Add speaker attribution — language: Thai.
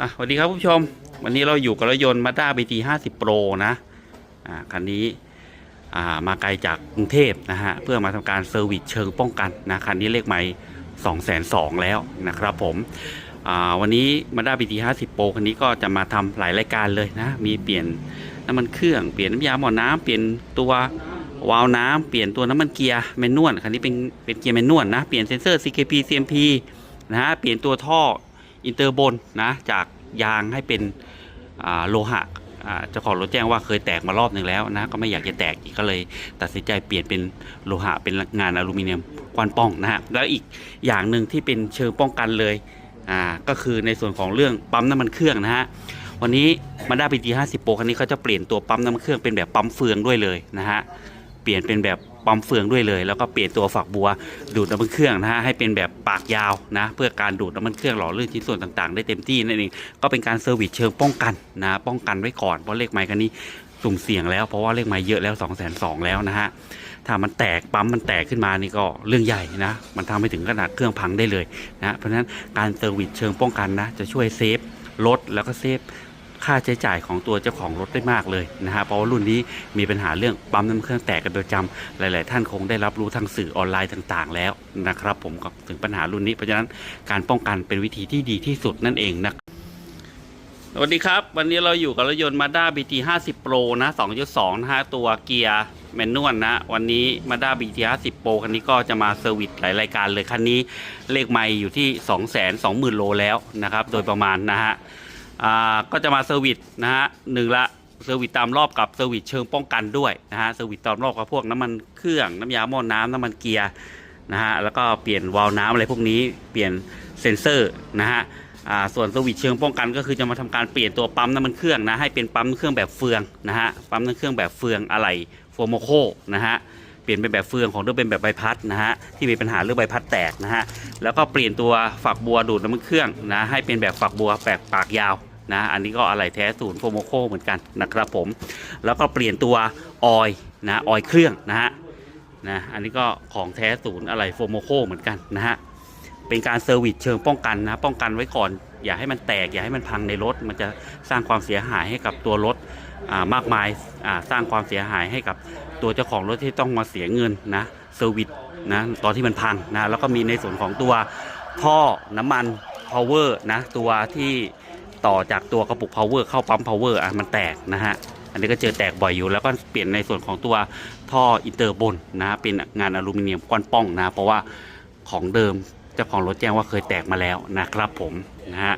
Speaker 1: อะสวัสดีครับผู้ชม วันนี้เราอยู่กับรถยนต์มาด้าบีทีห้าสิบโปรนะอ่าคันนี้อ่ามาไกลจากกรุงเทพนะฮะเพื่อมาทำการเซอร์วิสเชิงป้องกันนะคันนี้เลขไม่สองแสนสองแล้วนะครับผมอ่าวันนี้มาด้าบีทีห้าสิบโปรคันนี้ก็จะมาทำหลายรายการเลยนะมีเปลี่ยนน้ำมันเครื่องเปลี่ยนน้ำยาหม้อน้ำเปลี่ยนตัววาล์วน้ำเปลี่ยนตัวน้ำมันเกียร์แมนนวลคันนี้เป็นเป็นเกียร์แมนนวลนะเปลี่ยนเซนเซอร์ CKP CMP นะฮะเปลี่ยนตัวท่อ อินเตอร์บนนะจากยางให้เป็นโลหะเจ้าของรถแจ้งว่าเคยแตกมารอบหนึ่งแล้วนะก็ไม่อยากจะแตกอีกก็เลยตัดสินใจเปลี่ยนเป็นโลหะเป็นงานอลูมิเนียมควันป้องนะฮะแล้วอีกอย่างหนึ่งที่เป็นเชิงป้องกันเลยอ่าก็คือในส่วนของเรื่องปั๊มน้ำมันเครื่องนะฮะวันนี้มาด้าปีจีห้าสิบโปรคันนี้เขาจะเปลี่ยนตัวปั๊มน้ำมันเครื่องเป็นแบบปั๊มเฟืองด้วยเลยนะฮะเปลี่ยนเป็นแบบ ปั๊มเฟืองด้วยเลย แล้วก็เปลี่ยนตัวฝักบัวดูดน้ำมันเครื่องนะฮะให้เป็นแบบปากยาวนะเพื่อการดูดน้ำมันเครื่องหล่อลื่นชิ้นส่วนต่างๆ ได้เต็มที่นั่นเองก็เป็นการเซอร์วิสเชิงป้องกันนะป้องกันไว้ก่อนเพราะเลขไม้คันนี้สุ่มเสี่ยงแล้วเพราะว่าเลขไม้เยอะแล้ว2องแสนสองแล้วนะฮะถ้ามันแตกปั๊มมันแตกขึ้นมานี่ก็เรื่องใหญ่นะ มันทำให้ถึงขนาดเครื่องพังได้เลยนะเพราะฉะนั้นการเซอร์วิสเชิงป้องกันนะจะช่วยเซฟรถแล้วก็เซฟ ค่าใช้จ่ายของตัวเจ้าของรถได้มากเลยนะฮะเพราะว่ารุ่นนี้มีปัญหาเรื่องปั๊มน้ำมันเครื่องแตกกันประจำหลาย ๆ ท่านคงได้รับรู้ทางสื่อออนไลน์ต่าง ๆ แล้วนะครับ ผมกับถึงปัญหารุ่นนี้เพราะฉะนั้นการป้องกันเป็นวิธีที่ดีที่สุดนั่นเองนะสวัสดีครับ วันนี้เราอยู่กับรถยนต์ Mazda BT 50 Pro นะ 2.2 นะฮะ ตัวเกียร์แมนนวลนะ วันนี้ Mazda BT 50 Pro คันนี้ก็จะมาเซอร์วิสหลายรายการเลย คันนี้เลขไม่อยู่ที่ 220,000 โลแล้วนะครับ โดยประมาณนะฮะ อ่าก็จะมาเซอร์วิสนะฮะหนึ่งละเซอร์วิสตามรอบกับเซอร์วิสเชิงป้องกันด้วยนะฮะเซอร์วิสตามรอบกับพวกน้ำมันเครื่องน้ำยาหม้อน้ำน้ำมันเกียร์นะฮะแล้วก็เปลี่ยนวาล์วน้ำอะไรพวกนี้เปลี่ยนเซ็นเซอร์นะฮะส่วนเซอร์วิสเชิงป้องกันก็คือจะมาทำการเปลี่ยนตัวปั๊มน้ำมันเครื่องนะให้เป็นปั๊มเครื่องแบบเฟืองนะฮะปั๊มน้ำเครื่องแบบเฟืองอะไหล่โฟโมโคนะฮะเปลี่ยนเป็นแบบเฟืองของเดิมเป็นแบบใบพัดนะฮะที่มีปัญหาเรื่องใบพัดแตกนะฮะแล้วก็เปลี่ยนตัวฝักบัวดูดน้ำมันเครื่องนะให้เป็นแบบฝักบัวแปกปากยาว นะอันนี้ก็อะไหล่แท้ศูนย์โฟโมโคเหมือนกันนะครับผม แล้วก็เปลี่ยนตัวออยนะออยเครื่องนะฮะนะอันนี้ก็ของแท้ศูนย์อะไหล่โฟโมโคเหมือนกันนะฮะเป็นการเซอร์วิสเชิงป้องกันนะป้องกันไว้ก่อนอย่าให้มันแตก อย่าให้มันพังในรถ มันจะสร้างความเสียหายให้กับตัวรถมากมายสร้างความเสียหายให้กับตัวเจ้าของรถที่ต้องมาเสียเงินนะเซอร์วิสนะตอนที่มันพังนะแล้วก็มีในส่วนของตัวท่อน้ำมัน power นะตัวที่ ต่อจากตัวกระปุก power เข้าปั๊ม power อะมันแตกนะฮะอันนี้ก็เจอแตกบ่อยอยู่ แล้วก็เปลี่ยนในส่วนของตัวท่ออินเตอร์บนนะเป็นงานอลูมิเนียมก้อนป้องนะเพราะว่าของเดิมเจ้าของรถแจ้งว่าเคยแตกมาแล้วนะครับผมนะฮะ